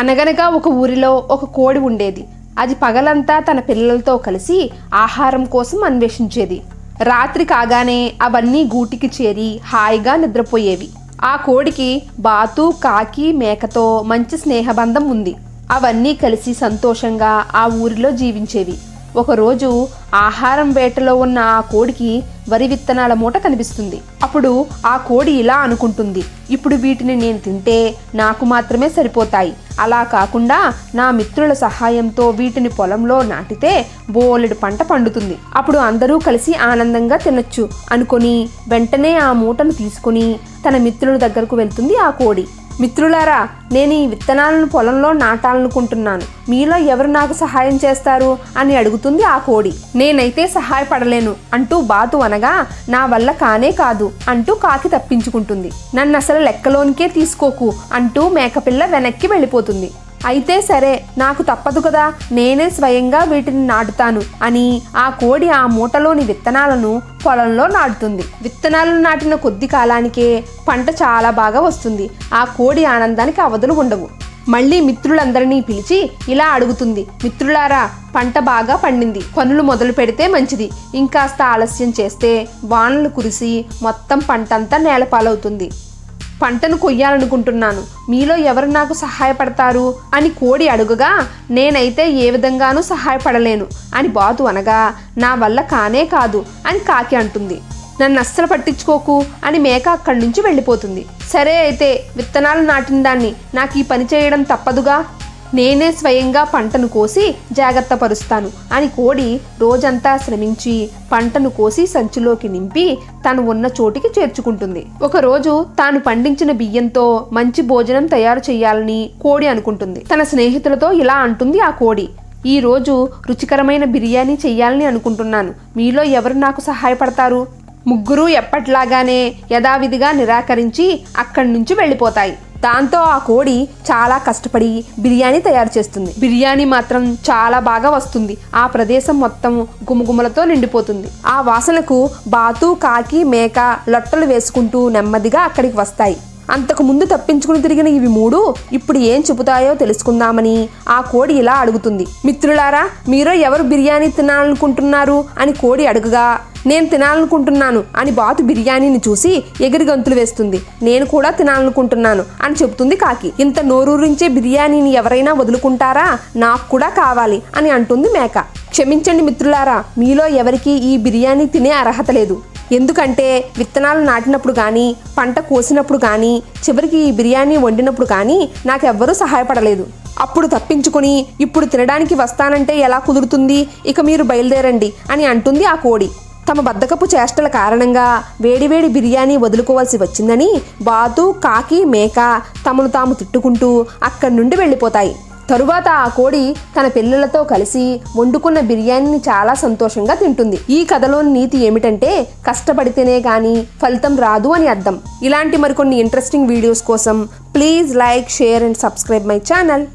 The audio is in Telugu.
అనగనగా ఒక ఊరిలో ఒక కోడి ఉండేది. అది పగలంతా తన పిల్లలతో కలిసి ఆహారం కోసం అన్వేషించేది. రాత్రి కాగానే అవన్నీ గూటికి చేరి హాయిగా నిద్రపోయేవి. ఆ కోడికి బాతు కాకి మేకతో మంచి స్నేహబంధం ఉంది. అవన్నీ కలిసి సంతోషంగా ఆ ఊరిలో జీవించేవి. ఒకరోజు ఆహారం వేటలో ఉన్న ఆ కోడికి వరి విత్తనాల మూట కనిపిస్తుంది. అప్పుడు ఆ కోడి ఇలా అనుకుంటుంది ఇప్పుడు వీటిని నేను తింటే నాకు మాత్రమే సరిపోతాయి. అలా కాకుండా నా మిత్రుల సహాయంతో వీటిని పొలంలో నాటితే బోలెడు పంట పండుతుంది. అప్పుడు అందరూ కలిసి ఆనందంగా తినొచ్చు అనుకొని వెంటనే ఆ మూటను తీసుకుని తన మిత్రుల దగ్గరకు వెళ్తుంది ఆ కోడి. మిత్రులారా నేను ఈ విత్తనాలను పొలంలో నాటాలనుకుంటున్నాను. మీలో ఎవరు నాకు సహాయం చేస్తారు? అని అడుగుతుంది ఆ కోడి. నేనైతే సహాయపడలేను అంటూ బాతు అనగా నా వల్ల కానే కాదు అంటూ కాకి తప్పించుకుంటుంది. నన్ను అసలు లెక్కలోనికే తీసుకోకు అంటూ మేకపిల్ల వెనక్కి వెళ్ళిపోతుంది. అయితే సరే నాకు తప్పదు కదా నేనే స్వయంగా వీటిని నాటుతాను అని ఆ కోడి ఆ మూటలోని విత్తనాలను పొలంలో నాటుతుంది. విత్తనాలను నాటిన కొద్ది కాలానికే పంట చాలా బాగా వస్తుంది. ఆ కోడి ఆనందానికి అవధులు ఉండవు. మళ్ళీ మిత్రులందరినీ పిలిచి ఇలా అడుగుతుంది. మిత్రులారా పంట బాగా పండింది. పనులు మొదలు పెడితే మంచిది. ఇంకాస్త ఆలస్యం చేస్తే వానలు కురిసి మొత్తం పంటంతా నేలపాలవుతుంది. పంటను కొయ్యాలనుకుంటున్నాను. మీలో ఎవరు నాకు సహాయపడతారు? అని కోడి అడుగగా నేనైతే ఏ విధంగానూ సహాయపడలేను. అని బాతు అనగా నా వల్ల కానే కాదు అని కాకి అంటుంది. నన్ను అస్సలు పట్టించుకోకు అని మేక అక్కడి నుంచి వెళ్ళిపోతుంది. సరే అయితే విత్తనాలు నాటిన దాన్ని నాకు ఈ పని చేయడం తప్పదుగా? నేనే స్వయంగా పంటను కోసి జాగ్రత్త పరుస్తాను అని కోడి రోజంతా శ్రమించి పంటను కోసి సంచిలోకి నింపి తను ఉన్న చోటికి చేర్చుకుంటుంది. ఒకరోజు తాను పండించిన బియ్యంతో మంచి భోజనం తయారు చేయాలని కోడి అనుకుంటుంది. తన స్నేహితులతో ఇలా అంటుంది ఆ కోడి. ఈ రోజు రుచికరమైన బిర్యానీ చెయ్యాలని అనుకుంటున్నాను. మీలో ఎవరు నాకు సహాయపడతారు? ముగ్గురు ఎప్పట్లాగానే యథావిధిగా నిరాకరించి అక్కడి నుంచి వెళ్ళిపోతాయి. దాంతో ఆ కోడి చాలా కష్టపడి బిర్యానీ తయారు చేస్తుంది. బిర్యానీ మాత్రం చాలా బాగా వస్తుంది. ఆ ప్రదేశం మొత్తం గుమగుమలతో నిండిపోతుంది. ఆ వాసనకు బాతు కాకి మేక లొట్టలు వేసుకుంటూ నెమ్మదిగా అక్కడికి వస్తాయి. అంతకు ముందు తప్పించుకుని తిరిగిన ఇవి మూడు ఇప్పుడు ఏం చెబుతాయో తెలుసుకుందామని ఆ కోడి ఇలా అడుగుతుంది. మిత్రులారా మీరో ఎవరు బిర్యానీ తినాలనుకుంటున్నారు అని కోడి అడుగుగా నేను తినాలనుకుంటున్నాను అని బాతు బిర్యానీని చూసి ఎగిరి గంతులు వేస్తుంది. నేను కూడా తినాలనుకుంటున్నాను అని చెబుతుంది కాకి. ఇంత నోరూరించే బిర్యానీని ఎవరైనా వదులుకుంటారా? నాకు కూడా కావాలి అని అంటుంది మేక. క్షమించండి మిత్రులారా మీలో ఎవరికీ ఈ బిర్యానీ తినే అర్హత లేదు. ఎందుకంటే విత్తనాలు నాటినప్పుడు కానీ పంట కోసినప్పుడు కానీ చివరికి ఈ బిర్యానీ వండినప్పుడు కానీ నాకెవ్వరూ సహాయపడలేదు. అప్పుడు తప్పించుకొని ఇప్పుడు తినడానికి వస్తానంటే ఎలా కుదురుతుంది? ఇక మీరు బయలుదేరండి అని అంటుంది ఆ కోడి. తమ బద్దకపు చేష్టల కారణంగా వేడివేడి బిర్యానీ వదులుకోవాల్సి వచ్చిందని బాతు కాకి మేక తమను తాము తిట్టుకుంటూ అక్కడి నుండి వెళ్ళిపోతాయి. తరువాత ఆ కోడి తన పిల్లలతో కలిసి వండుకున్న బిర్యానీని చాలా సంతోషంగా తింటుంది. ఈ కథలోని నీతి ఏమిటంటే కష్టపడితేనే కానీ ఫలితం రాదు అని అర్థం. ఇలాంటి మరికొన్ని ఇంట్రెస్టింగ్ వీడియోస్ కోసం please like share and subscribe my channel